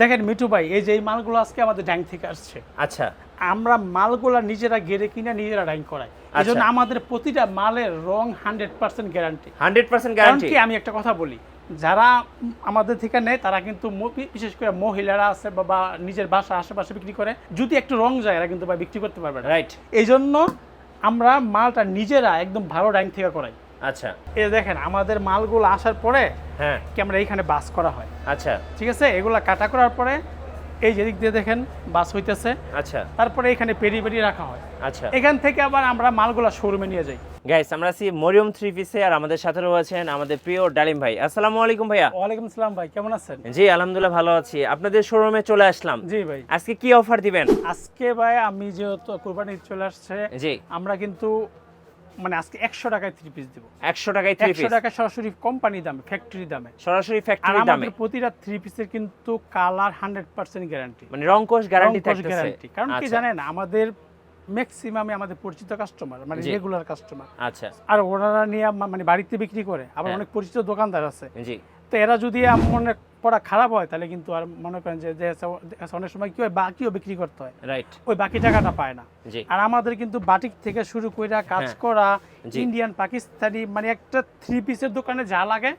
দেখেন মিঠু ভাই এই যে এই মালগুলো আজকে আমাদের ড্যাং থেকে আসছে। আচ্ছা। আমরা মালগুলা নিজেরা গেড়ে কিনে নিজেরা ড্যাং করাই। এই জন্য আচ্ছা। আমাদের প্রতিটা মালের রং hundred percent guarantee hundred percent guarantee আমি একটা কথা বলি যারা আমাদের থেকে নেয় তারা কিন্তু বিশেষ করে মহিলারা আছে বা- নিজের বাসা আশেপাশে বিক্রি করে যদি একটু রং যায় এরা কিন্তু ভাই বিক্রি করতে পারবে না। রাইট এই জন্য আমরা মালটা নিজেরা একদম ভালো ড্যাং থেকে করাই। আচ্ছা। এই দেখেন আমাদের মালগুলো আসার পরে হ্যাঁ। কি আমরা এইখানে বাস করা হয়। আচ্ছা। ঠিক আছে? এগুলা কাটা করার পরে এই যেদিক দিয়ে দেখেন বাস হইতেছে। আচ্ছা। তারপরে এখানে পেরি পেরি রাখা হয়। আচ্ছা। এখান থেকে আবার আমরা মালগুলা শোরুমে নিয়ে যাই। গাইস আমরা আছি মরিয়ম থ্রি পিসে আর আমাদের সাথে রয়েছেন আমাদের প্রিয় ডালিম ভাই। আসসালামু আলাইকুম ভাইয়া। ওয়ালাইকুম আসসালাম ভাই কেমন আছেন? জি আলহামদুলিল্লাহ ভালো আছি। আপনাদের শোরুমে চলে আসলাম। জি ভাই। আজকে কি অফার দিবেন? আজকে ভাই আমি যেহেতু কোরবানি চলে আসছে জি। আমরা কিন্তু মানে আজকে একশো টাকায় থ্রি পিস দিব। একশো টাকায় থ্রি পিস টাকা সরাসরি কোম্পানি দামে ফ্যাক্টরি দামে। সরাসরি ফ্যাক্টরি দামে আমাদের প্রতিটা থ্রি পিসের কিন্তু কালার হান্ড্রেড পার্সেন্ট গ্যারান্টি মানে রংকোশ গ্যারান্টি থাকতেছে। গ্যারান্টি কারণ কি আচ্ছা, জানেন আমাদের ম্যাক্সিমামে আমাদের পরিচিত কাস্টমার মানে রেগুলার কাস্টমার আচ্ছা। আর ওনারা নিয়ে মানে বাড়িতে বিক্রি করে। আবার হ্যাঁ। অনেক পরিচিত দোকানদার আছে। জি। তো এরা যদি মনে পড়া খারাপ হয় তাহলে কিন্তু আর মনে করেন যে অনেক সময় কি হয় বাকিও বিক্রি করতে হয়। রাইট ওই বাকি টাকাটা পায় না। আর আমাদের কিন্তু বাটিক থেকে শুরু করে কাজ হ্যাঁ। করা ইন্ডিয়ান পাকিস্তানি মানে একটা থ্রি পিসের দোকানে যা লাগে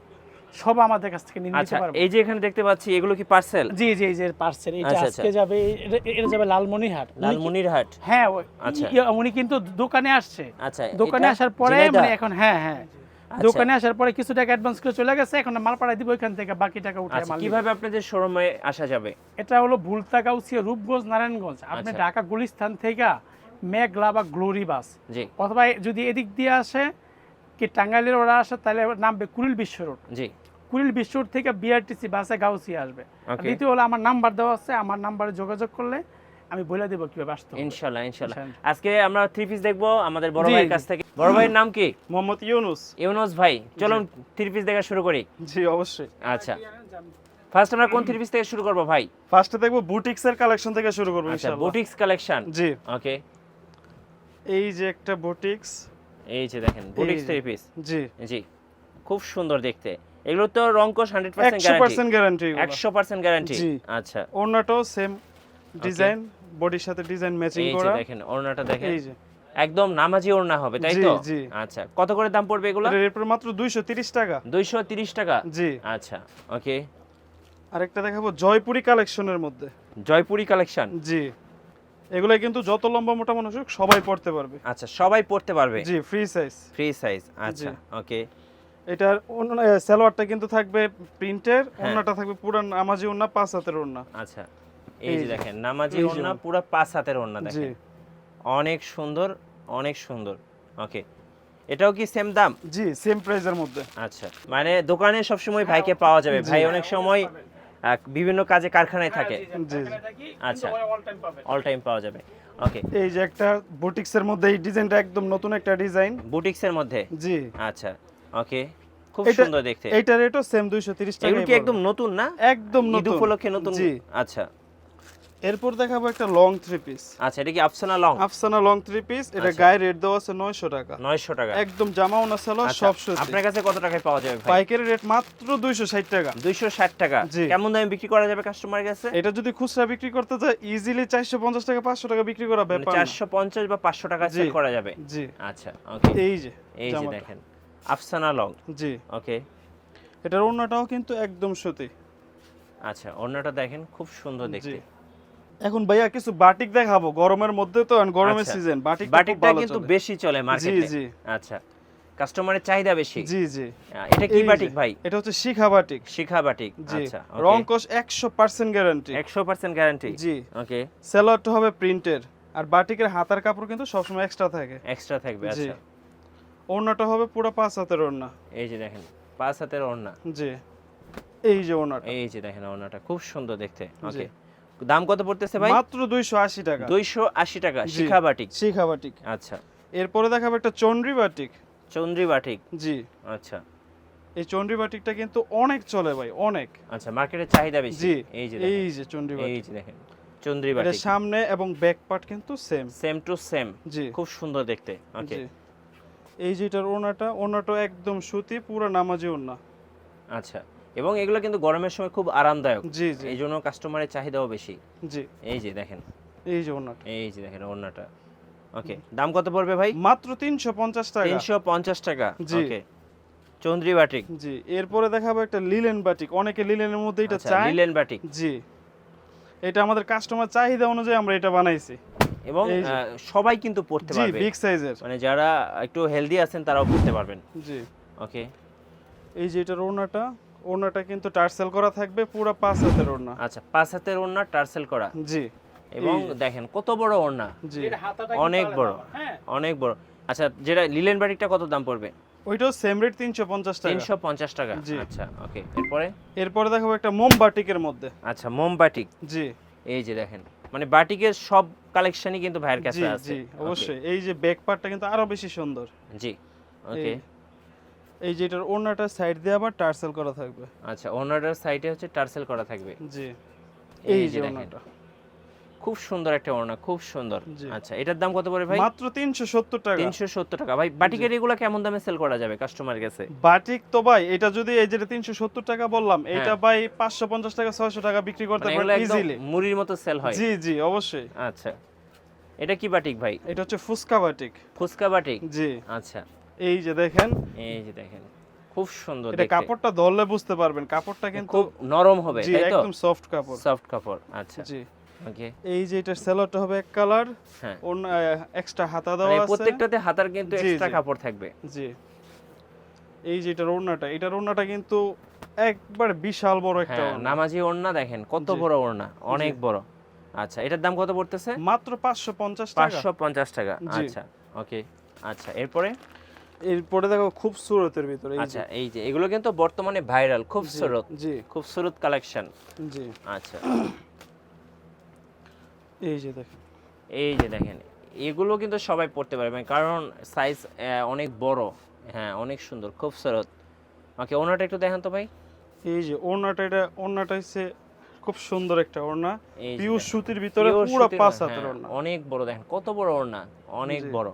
সব আমাদের কাছ থেকে নিয়ে আচ্ছা নিতে পারব। এই যে এখানে দেখতে পাচ্ছি এগুলো কি পার্সেল জি জি এই যে পার্সেল এটা আচ্ছা, আজকে যাবে এটা- যাবে লালমনিরহাট। লালমনিরহাট। হ্যাঁ আচ্ছা। উনি কিন্তু দোকানে আসছে। আচ্ছা দোকানে আসার পরে মানে এখন হ্যাঁ হ্যাঁ। আচ্ছা। দোকানে আসার পরে কিছু টাকা অ্যাডভান্স করে চলে গেছে এখন মাল পাঠাই দিব ওইখান থেকে বাকি টাকা উঠে আচ্ছা মাল কীভাবে আপনাদের শোরুমে আসা যাবে? এটা হলো ভুলতা গাউসিয়া রূপগঞ্জ নারায়ণগঞ্জ। আপনি আচ্ছা। ঢাকা গুলিস্তান থেকে মেঘলা বা গ্লোরি বাস। জি। অথবা যদি এদিক দিয়ে আসে কি টাঙ্গাইলের ওরা আসে তাহলে নামবে কুড়িল বিশ্ব রোড। জি। কুড়িল বিশ্ব রোড থেকে বিআরটিসি বাসে গাউসিয়া আসবে। দ্বিতীয় হলো আমার নাম্বার দেওয়া আছে আমার নাম্বারে যোগাযোগ করলে আমি বলে দেবো কীভাবে আসতে ইনশাল্লাহ ইনশাল্লাহ। আজকে আমরা থ্রি পিস দেখব আমাদের বড় ভাইয়ের কাছ থেকে। বড় ভাইয়ের নাম কি? মোহাম্মদ ইউনুস। ইউনুস ভাই চলুন থ্রি পিস দেখা শুরু করি। জি অবশ্যই। আচ্ছা। ফার্স্ট আমরা কোন থ্রি পিস থেকে শুরু করব ভাই? ফার্স্টে দেখব বুটিক্স এর কালেকশন থেকে শুরু করব আচ্ছা বুটিক্স কালেকশন জি। ওকে এই যে একটা বুটিক্স। এই যে দেখেন বুটিক্স থ্রি পিস জি। জি। খুব সুন্দর দেখতে। এগুলো তো রংকোশ হান্ড্রেড পার্সেন্ট একশো গ্যারান্টি পার্সেন্ট গ্যারান্টি একশো পার্সেন্ট গ্যারান্টি জি। আচ্ছা। ওড়নাটাও সেম ডিজাইন বডির সাথে ডিজাইন ম্যাচিং এই যে করা। দেখেন ওড়নাটা দেখেন। এই যে। একদম নামাজি ওড়না হবে তাই তো? জি। আচ্ছা কত করে দাম পড়বে এগুলো? এরপর মাত্র দুইশো তিরিশ টাকা। দুইশো তিরিশ টাকা? জি। আচ্ছা ওকে আরেকটা দেখাবো জয়পুরি কালেকশনের মধ্যে। জয়পুরি কালেকশন? জি। এগুলো কিন্তু যত লম্বা মোটা মানুষ হোক সবাই পড়তে পারবে। আচ্ছা সবাই পড়তে পারবে? জি ফ্রি সাইজ ফ্রি সাইজ আচ্ছা ওকে এটার সালোয়ারটা কিন্তু থাকবে প্রিন্টের হ্যাঁ। ওড়নাটা থাকবে পুরো নামাজি ওড়না পাঁচ হাতের ওড়না। আচ্ছা। এই যে। দেখেন নামাজি ওড়না। পুরো পাঁচ হাতের ওড়না দেখেন। অনেক সুন্দর অনেক সুন্দর। ওকে এটাও কি সেম দাম? জি সেম প্রাইজের মধ্যে। আচ্ছা মানে দোকানে সবসময় ভাইকে পাওয়া যাবে। ভাই অনেক সময় বিভিন্ন কাজে কারখানায় থাকে। আচ্ছা। অল টাইম পাওয়া যাবে। ওকে। এই যে একটা বুটিক্স এর মধ্যে এই ডিজাইনটা একদম নতুন একটা ডিজাইন। বুটিক্সের মধ্যে? জি। আচ্ছা ওকে খুব সুন্দর দেখতে। এইটার রেটও সেম 230 টাকা এগুলো কি একদম নতুন না? একদম নতুন। উপলক্ষে নতুন? জি। আচ্ছা। এরপর দেখাবো একটা লং থ্রি পিস আচ্ছা এটা কি Afsana long Afsana long three piece এটা আচ্ছা। গায়ে রেট দেওয়া আছে 900 টাকা। নয়শো টাকা। একদম জামাও না সালোয়ার আচ্ছা, সব সুতি আপনার কাছে কত টাকায় পাওয়া যাবে ভাই? পাইকারি রেট মাত্র 260 টাকা। দুইশো ষাট টাকা। জি। কেমন দামে বিক্রি করা যাবে কাস্টমারের কাছে? এটা যদি খুচরা বিক্রি করতে যায় ইজিলি 450 টাকা 500 টাকা বিক্রি করা ব্যাপার না। চারশো পঞ্চাশ বা পাঁচশো টাকা জি। সেল করা যাবে? জি। আচ্ছা ওকে এই যে এই যে দেখেন আফসানা লং জি। ওকে এটার ওড়নাটাও কিন্তু একদম সুতি। আচ্ছা অন্যটা দেখেন খুব সুন্দর দেখতে। এখন ভাইয়া কিছু বাটিক দেখাবো। গরমের মধ্যে তো গরমের আচ্ছা। সিজন বাটিক বাটিকটা কিন্তু বেশি চলে মার্কেটে জি। জি। আচ্ছা। কাস্টমারের চাহিদা বেশি। জি জি। এটা কি বাটিক ভাই? এটা হচ্ছে শিখা বাটিক। শিখা বাটিক। আচ্ছা রং একশো পার্সেন্ট গ্যারান্টি একশো পার্সেন্ট গ্যারান্টি জি। ওকে সেলোয়ারটা হবে প্রিন্টের আর বাটিকের হাতার কাপড় কিন্তু সবসময় এক্সট্রা থাকে। এক্সট্রা থাকবে আচ্ছা। ওড়নাটা হবে পুরো পাঁচ হাতের ওড়না। এই যে দেখেন পাঁচ হাতের ওড়না। জি। এই যে ওড়নাটা। এই যে দেখেন ওড়নাটা খুব সুন্দর দেখতে। ওকে দাম কত পড়তেছে ভাই? মাত্র দুইশো আশি টাকা। দুইশো আশি টাকা জি। শিখা বাটিক। শিখা বাটিক। আচ্ছা। এরপরে দেখাবো একটা চন্ড্রি বাটিক। চন্দ্রী বাটিক? জি। আচ্ছা। এই চন্ড্রি বাটিকটা কিন্তু অনেক চলে ভাই অনেক। আচ্ছা মার্কেটের চাহিদা বেশি। জি এই যে এই যে চন্ড্রি এই যে দেখেন এটা বাটিক। সামনে এবং ব্যাক পার্ট কিন্তু সেম। Same to same. জি। খুব সুন্দর দেখতে। ওকে। এই যে এটার ওনাটা ওড়নাটা একদম সুতি পুরো নামাজি ওড়না। আচ্ছা। এবং এগুলো কিন্তু গরমের সময় খুব আরামদায়ক। জি জি। এই জন্য কাস্টমারের চাহিদাও বেশি। জি। এই যে দেখেন। এই যে ওড়নাটা। এই যে দেখেন ওড়নাটা। ওকে দাম কত পড়বে ভাই? মাত্র তিনশো পঞ্চাশ টাকা। তিনশো পঞ্চাশ টাকা। জি। ওকে চন্দ্রী বাটিক জি এরপরে দেখাবো একটা লিলেন বাটিক অনেকে লিলেনের মধ্যে এটা আচ্ছা, চায়। লিলেন বাটিক জি। এটা আমাদের কাস্টমার চাহিদা অনুযায়ী আমরা এটা বানাইছি। এবং সবাই কিন্তু পড়তে জি পারবে। বিগ সাইজের মানে যারা একটু হেলদি আছেন তারাও পড়তে পারবেন। জি। ওকে এই যে এটার ওড়নাটা। ওড়নাটা কিন্তু টার্সেল করা থাকবে পুরো পাঁচ হাতের ওড়না। আচ্ছা পাঁচ হাতের ওড়না টার্সেল করা। জি। এবং দেখেন কত বড় ওড়না। জি। অনেক বড়। হ্যাঁ। অনেক বড়। আচ্ছা যেটা লিলেন বাটিকটা কত দাম পড়বে? ওইটাও সেম রেট তিনশো পঞ্চাশ টাকা। তিনশো পঞ্চাশ টাকা। জি। আচ্ছা ওকে এরপরে? এরপরে দেখাবো একটা মোম বাটিকের মধ্যে। আচ্ছা মোম বাটিক। জি। এই যে দেখেন মানে বাটিকের সব কালেকশনই কিন্তু ভাইয়ের কাছে আছে। জি অবশ্যই। এই যে ব্যাক পার্টটা কিন্তু আরও বেশি সুন্দর। জি ওকে। এই- যে এটার ওড়নাটা সাইড দিয়ে আবার টার্সেল করা থাকবে। আচ্ছা ওনারের সাইডে হচ্ছে টার্সেল করা থাকবে। জি। এই যে যে। ওড়নাটা। খুব সুন্দর একটা ওড়না খুব সুন্দর। আচ্ছা এটার দাম কত পড়ে ভাই? মাত্র তিনশো সত্তর টাকা। তিনশো সত্তর টাকা। ভাই বাটিকের এগুলো কেমন দামে সেল করা যাবে কাস্টমারের কাছে বাটিক তো ভাই এটা যদি এই যেটা তিনশো সত্তর টাকা বললাম এটা হ্যাঁ। ভাই পাঁচশো পঞ্চাশ টাকা ছয়শো টাকা বিক্রি করতে মানে একদম ইজিলি মুড়ির মতো সেল হয়। জি জি অবশ্যই। আচ্ছা। এটা কি বাটিক ভাই? এটা হচ্ছে ফুচকা বাটিক। ফুচকা বাটিক? জি। আচ্ছা। এই যে দেখেন। এই যে দেখেন খুব সুন্দর এটা কাপড়টা ধরলে বুঝতে পারবেন কাপড়টা কিন্তু খুব নরম হবে তাই তো? একদম সফট কাপড়। সফট কাপড় আচ্ছা। জি। ওকে এই যে এটার সেলরটা হবে এক কালার হ্যাঁ। অন্য এক্সট্রা হাতা মানে দেওয়া আছে। প্রত্যেকটাতে হাতার কিন্তু এক্সট্রা কাপড় থাকবে। জি। এই যে এটার ওড়নাটা এটার ওড়নাটা কিন্তু একবার বিশাল বড় একটা হ্যাঁ নামাজি ওড়না দেখেন কত বড় ওড়না অনেক বড়। আচ্ছা এটার দাম কত পড়তেছে? মাত্র পাঁচশো পঞ্চাশ টাকা। পাঁচশো পঞ্চাশ টাকা আচ্ছা ওকে আচ্ছা এরপরে? এরপরে দেখো খুব সুরতের ভিতরে আচ্ছা এই যে এগুলো কিন্তু বর্তমানে ভাইরাল খুব সুরত জি। খুব সুরত কালেকশন জি। আচ্ছা। এই যে দেখেন। এই যে দেখেন এগুলো কিন্তু সবাই পড়তে পারবে কারণ সাইজ অনেক বড়। হ্যাঁ অনেক সুন্দর খুব সুরত। ওকে ওনাটা একটু দেখেন তো ভাই। এই যে ওড়নাটা এটা ওড়নাটা হচ্ছে খুব সুন্দর একটা ওড়না। পিওর সুতির ভিতরে পুরো পাঁচ হাতের হ্যাঁ, ওড়না। অনেক বড় দেখেন কত বড় ওড়না অনেক বড়।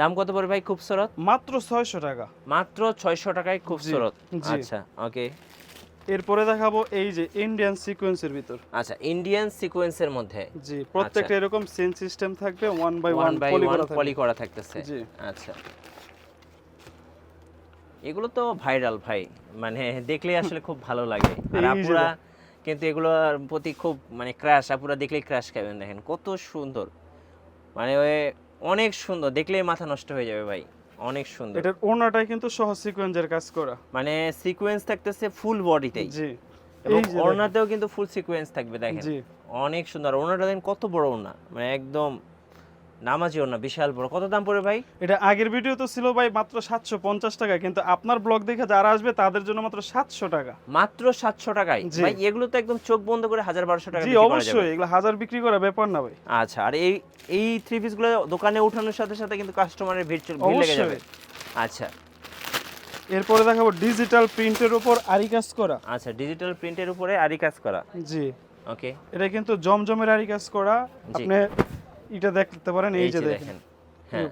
দাম কত পড়বে ভাই খুব সুরত? মাত্র ছয়শো টাকা। মাত্র ছয়শো টাকায় খুব সুরত। আচ্ছা ওকে এরপরে দেখাবো এই যে ইন্ডিয়ান সিকোয়েন্সের ভিতর। আচ্ছা ইন্ডিয়ান সিকোয়েন্সের মধ্যে। জি প্রত্যেকটা এরকম সেন সিস্টেম থাকবে one by one one by poly করা থাকবে। পলি করা থাকতেছে। জি। আচ্ছা। এগুলো তো ভাইরাল ভাই মানে দেখলে আসলে খুব ভালো লাগে। আর আপুরা কিন্তু এগুলোর প্রতি খুব মানে ক্র্যাশ আপুরা দেখলেই ক্র্যাশ খাবেন দেখেন কত সুন্দর। মানে ওই অনেক সুন্দর দেখলেই মাথা নষ্ট হয়ে যাবে ভাই। অনেক সুন্দর। এটার ওনাটাই কিন্তু সহ সিকোয়েন্সের কাজ করা। মানে সিকোয়েন্স থাকতেছে ফুল বডিতেই জি। এবং। ওড়নাতেও কিন্তু ফুল সিকোয়েন্স থাকবে দেখেন। জি। অনেক সুন্দর। ওনাটা দেখেন কত বড় ওনা মানে একদম নামাজি ওড়না বিশাল বড়। কত দাম পড়ে ভাই? এটা আগের ভিডিও তো ছিল ভাই মাত্র সাতশো পঞ্চাশ টাকা কিন্তু আপনার ব্লগ দেখে যারা আসবে তাদের জন্য মাত্র সাতশো টাকা। মাত্র সাতশো টাকায়? ভাই এগুলো তো একদম চোখ বন্ধ করে হাজার বারোশো টাকা জি অবশ্যই এগুলো হাজার বিক্রি করা ব্যাপার না ভাই। আচ্ছা আর এই এই থ্রি পিসগুলো দোকানে ওঠানোর সাথে সাথে কিন্তু কাস্টমারের ভিড় চল- ভিড় লেগে যাবে। আচ্ছা। এরপরে দেখাবো ডিজিটাল প্রিন্টের উপর আরি কাজ করা। আচ্ছা ডিজিটাল প্রিন্টের উপরে আরি কাজ করা। জি। ওকে এটা কিন্তু জমজমের আরি কাজ করা। আপনি এটা দেখতে পারেন এই যে দেখেন। হ্যাঁ।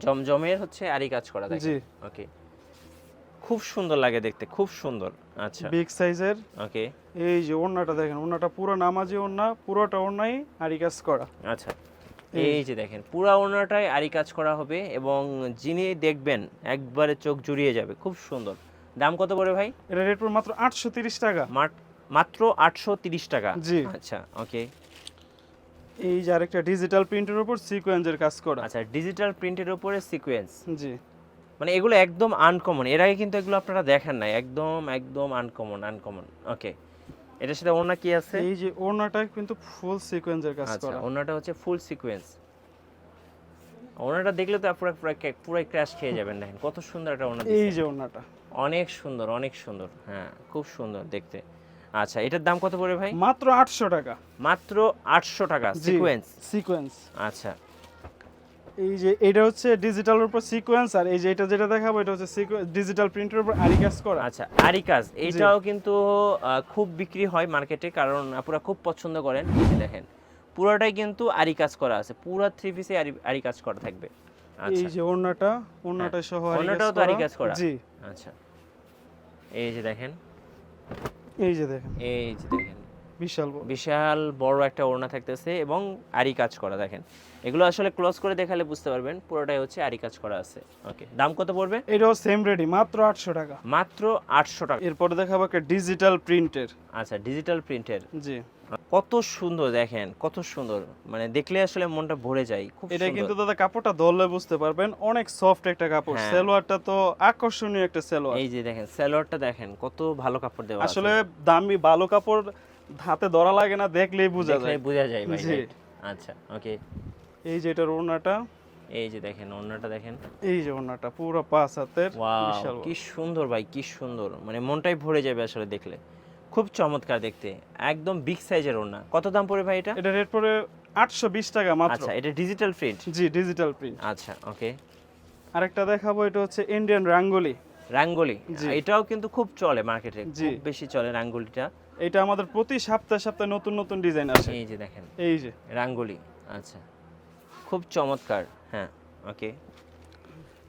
জমজমের হচ্ছে আরি কাজ করা দেখেন। জি। ওকে। খুব সুন্দর লাগে দেখতে খুব সুন্দর। আচ্ছা। বিগ সাইজের। ওকে। এই যে ওড়নাটা দেখেন ওড়নাটা পুরো নামাজি ওড়না পুরোটা ওড়নাই আরি কাজ করা। আচ্ছা। এই- যে দেখেন পুরা ওনাটাই আরি কাজ করা হবে এবং যিনি দেখবেন একবারে চোখ জুড়িয়ে যাবে খুব সুন্দর। দাম কত পড়ে ভাই? এটা রেট মাত্র আটশো তিরিশ টাকা। মাট- মাত্র আটশো তিরিশ টাকা। জি। আচ্ছা ওকে। এই যে আরেকটা ডিজিটাল প্রিন্টের উপর সিকোয়েন্সের কাজ করা। আচ্ছা ডিজিটাল প্রিন্টের উপরে সিকোয়েন্স জি। মানে এগুলো একদম আনকমন এর আগে কিন্তু এগুলো আপনারা দেখেন নাই। একদম একদম আনকমন আনকমন ওকে এটার সাথে ওনা কি আছে? এই যে ওড়নাটা কিন্তু ফুল সিকোয়েন্সের কাজ আচ্ছা করা। ওনাটা হচ্ছে ফুল সিকোয়েন্স ওনাটা দেখলে তো পুরো পুরো পুরো ক্র্যাশ খেয়ে যাবেন দেখেন। কত সুন্দর একটা ওনা এই যে ওড়নাটা। অনেক সুন্দর অনেক সুন্দর। হ্যাঁ খুব সুন্দর দেখতে। আচ্ছা এটার দাম কত পড়ে ভাই? মাত্র আটশো টাকা। মাত্র আটশো টাকা সিকোয়েন্স সিকোয়েন্স আচ্ছা। এই যে এটা হচ্ছে ডিজিটালের উপর সিকোয়েন্স আর এই যে এটা যেটা দেখাবো এটা হচ্ছে ডিজিটাল প্রিন্টের উপর আরি কাজ করা। আচ্ছা আরি কাজ এটাও কিন্তু খুব বিক্রি হয় মার্কেটে কারণ আপুরা খুব পছন্দ করেন। এই দেখেন পুরোটাই কিন্তু আরি কাজ করা আছে। পুরো থ্রি পিসে আরি আরি কাজ করা থাকবে। এই আচ্ছা যে ওড়নাটা ওড়নাটা সহ আরি ওড়নাটাও তো আরি কাজ করা। জি। আচ্ছা। এই যে দেখেন এই যে দেখেন। এই যে দেখেন। বিশাল বিশাল বড় একটা ওড়না থাকতেছে এবং আরি কাজ করা দেখেন। এগুলো আসলে ক্লোজ করে দেখালে বুঝতে পারবেন পুরোটাই হচ্ছে আরি কাজ করা আছে। ওকে দাম কত পড়বে? এটাও সেম রেডি মাত্র আটশো টাকা। মাত্র আটশো টাকা। এরপরে দেখাবো একটা ডিজিটাল প্রিন্টের আচ্ছা ডিজিটাল প্রিন্টের জি। কত সুন্দর দেখেন কত সুন্দর। মানে দেখলে আসলে মনটা ভরে যায় খুব এটা কিন্তু দাদা কাপড়টা ধরলে বুঝতে পারবেন অনেক সফট একটা কাপড়। হ্যাঁ। সালোয়ারটা তো আকর্ষণীয় একটা সালোয়ার। এই যে দেখেন সালোয়ারটা দেখেন কত ভালো কাপড় দেওয়া আসলে দামি ভালো কাপড় হাতে ধরা লাগে না দেখলেই বোঝা যায়। বোঝা যায় ভাই আচ্ছা ওকে এই যে এটার ওড়নাটা এই যে দেখেন অন্যটা দেখেন। এই যে ওড়নাটা পুরো পাঁচ হাতের বিশাল কি সুন্দর ভাই কি সুন্দর। মানে মনটাই ভরে যাবে আসলে দেখলে। খুব চমৎকার দেখতে একদম বিগ সাইজের ওড়না। কত দাম পড়ে ভাই এটা? এটা রেট পড়ে আটশো বিশ টাকা মাত্র। আচ্ছা এটা ডিজিটাল প্রিন্ট জি ডিজিটাল প্রিন্ট আচ্ছা ওকে আরেকটা দেখাবো এটা হচ্ছে ইন্ডিয়ান রাঙ্গলি রাঙ্গলি এটাও কিন্তু খুব চলে মার্কেটে। খুব বেশি চলে রাঙ্গলিটা এটা আমাদের প্রতি সপ্তাহে সপ্তাহে নতুন নতুন ডিজাইন আসে। এই যে দেখেন। এই যে। রাঙ্গলি। আচ্ছা। খুব চমৎকার। হ্যাঁ ওকে।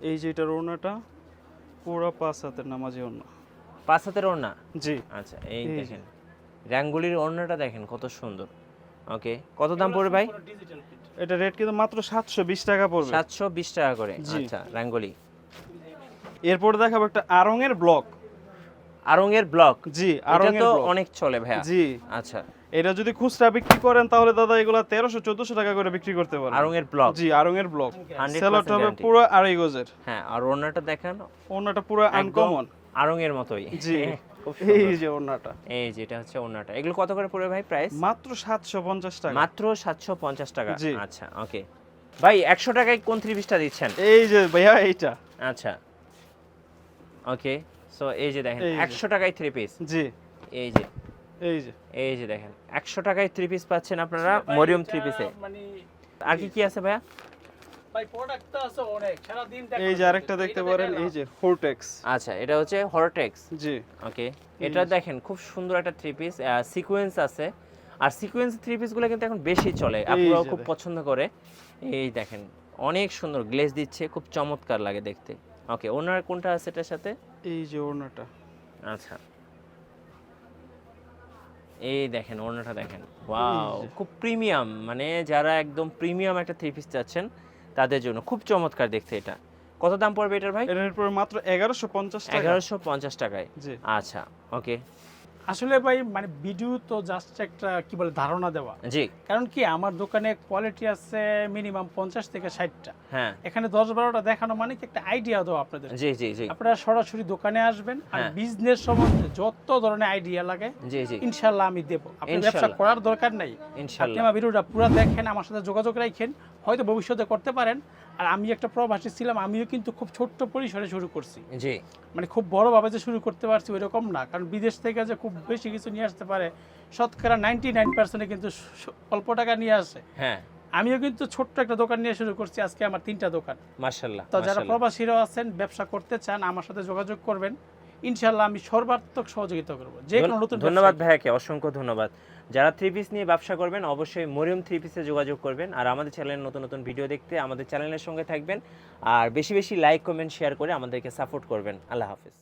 এই যে এটার ওড়নাটা পুরো পাঁচ হাতের নামাজি ওড়না। পাঁচ হাতের ওড়না? জি। আচ্ছা এই দেখেন। রাঙ্গুলির ওড়নাটা দেখেন কত সুন্দর। ওকে কত দাম পড়বে ভাই? এটা রেট কিন্তু মাত্র সাতশো বিশ টাকা পড়বে। সাতশো বিশ টাকা করে। আচ্ছা রাঙ্গলি। এরপর দেখাবো একটা আরঙের ব্লক আরঙের ব্লক? জি এটা তো অনেক চলে ভাইয়া। জি। আচ্ছা। এটা যদি খুচরা বিক্রি করেন তাহলে দাদা এগুলা তেরোশো চোদ্দশো টাকা করে বিক্রি করতে পারেন। আরঙের ব্লক? জি আরঙের ব্লক। 100% সেলারটা হবে পুরো আড়াই গজের। হ্যাঁ আর ওড়নাটা দেখেন? ওড়নাটা পুরো আনকমন আরঙের মতোই। জি। এই যে ওড়নাটা। এই যেটা হচ্ছে ওড়নাটা। এগুলো কত করে পড়বে ভাই প্রাইস মাত্র সাতশো পঞ্চাশ টাকা। মাত্র সাতশো পঞ্চাশ টাকা? জি। আচ্ছা ওকে ভাই একশো টাকায় কোন থ্রি পিসটা দিচ্ছেন? এই যে ভাইয়া এইটা। আচ্ছা। ওকে সো এই যে দেখেন একশো টাকায় থ্রি পিস জি। এই যে। এই যে। এই যে দেখেন একশো টাকায় থ্রি পিস পাচ্ছেন আপনারা মরিয়ম থ্রি পিসে মানে আর কি কি আছে ভাইয়া? ভাই প্রোডাক্ট তো আছে অনেক সারা দিন এই যে আরেকটা দেখতে পারেন এই যে হোরটেক্স আচ্ছা এটা হচ্ছে হরটেক্স জি। ওকে এটা দেখেন খুব সুন্দর একটা থ্রি পিস সিকোয়েন্স আছে। আর সিকোয়েন্স থ্রি পিসগুলো কিন্তু এখন বেশি চলে আপনারাও খুব পছন্দ করে। এই দেখেন অনেক সুন্দর গ্লেজ দিচ্ছে খুব চমৎকার লাগে দেখতে। ওকে ওনার কোনটা আছে এটার সাথে? এই যে ওনাটা আচ্ছা। এই দেখেন ওড়নাটা দেখেন। ওয়াও খুব প্রিমিয়াম মানে যারা একদম প্রিমিয়াম একটা থ্রি পিস চাচ্ছেন তাদের জন্য খুব চমৎকার দেখতে এটা। কত দাম পড়বে এটার ভাই? এটার পরে মাত্র এগারোশো পঞ্চাশ টাকা। এগারোশো পঞ্চাশ টাকায়। জি। আচ্ছা ওকে। আসলে ভাই মানে ভিডিও তো জাস্ট একটা কি বলে ধারণা দেওয়া। জি। কারণ কি আমার দোকানে কোয়ালিটি আছে মিনিমাম পঞ্চাশ থেকে ষাটটা। হ্যাঁ। এখানে দশ বারোটা দেখানো মানে কি একটা আইডিয়া দেওয়া আপনাদের। জি জি জি। আপনারা সরাসরি দোকানে আসবেন আর হ্যাঁ। বিজনেস সম্বন্ধে যত ধরনের আইডিয়া লাগে জি জি। ইনশাল্লাহ আমি দেবো। আপনি ব্যবসা করার দরকার নাই। আপনি ইনশাল্লাহ আমার ভিডিওটা পুরো দেখেন আমার সাথে যোগাযোগ রাখেন হয়তো ভবিষ্যতে করতে পারেন। আর আমি একটা প্রবাসী ছিলাম আমিও কিন্তু খুব ছোট্ট পরিসরে শুরু করছি। জি। মানে খুব বড়ভাবে যে শুরু করতে পারছি ওইরকম না কারণ বিদেশ থেকে যে খুব বেশি কিছু নিয়ে আসতে পারে শতকরা নাইনটি নাইন পার্সেন্টে কিন্তু অল্প টাকা নিয়ে আসে। হ্যাঁ। আমিও কিন্তু ছোট্ট একটা দোকান নিয়ে শুরু করছি আজকে আমার তিনটা দোকান। মার্শাল্লাহ তো যারা প্রবাসীরাও আছেন ব্যবসা করতে চান আমার সাথে যোগাযোগ করবেন। ইনশাল্লাহ আমি সর্বাত্মক সহযোগিতা করব। যে কোনো নতুন ধন্যবাদ ভাইয়াকে অসংখ্য ধন্যবাদ। যারা থ্রি পিস নিয়ে ব্যবসা করবেন, অবশ্যই মরিয়ম থ্রি পিসে যোগাযোগ করবেন। আর আমাদের চ্যানেলের নতুন নতুন ভিডিও দেখতে আমাদের চ্যানেলের সঙ্গে থাকবেন। আর বেশি বেশি লাইক কমেন্ট শেয়ার করে আমাদেরকে সাপোর্ট করবেন। আল্লাহ হাফিজ।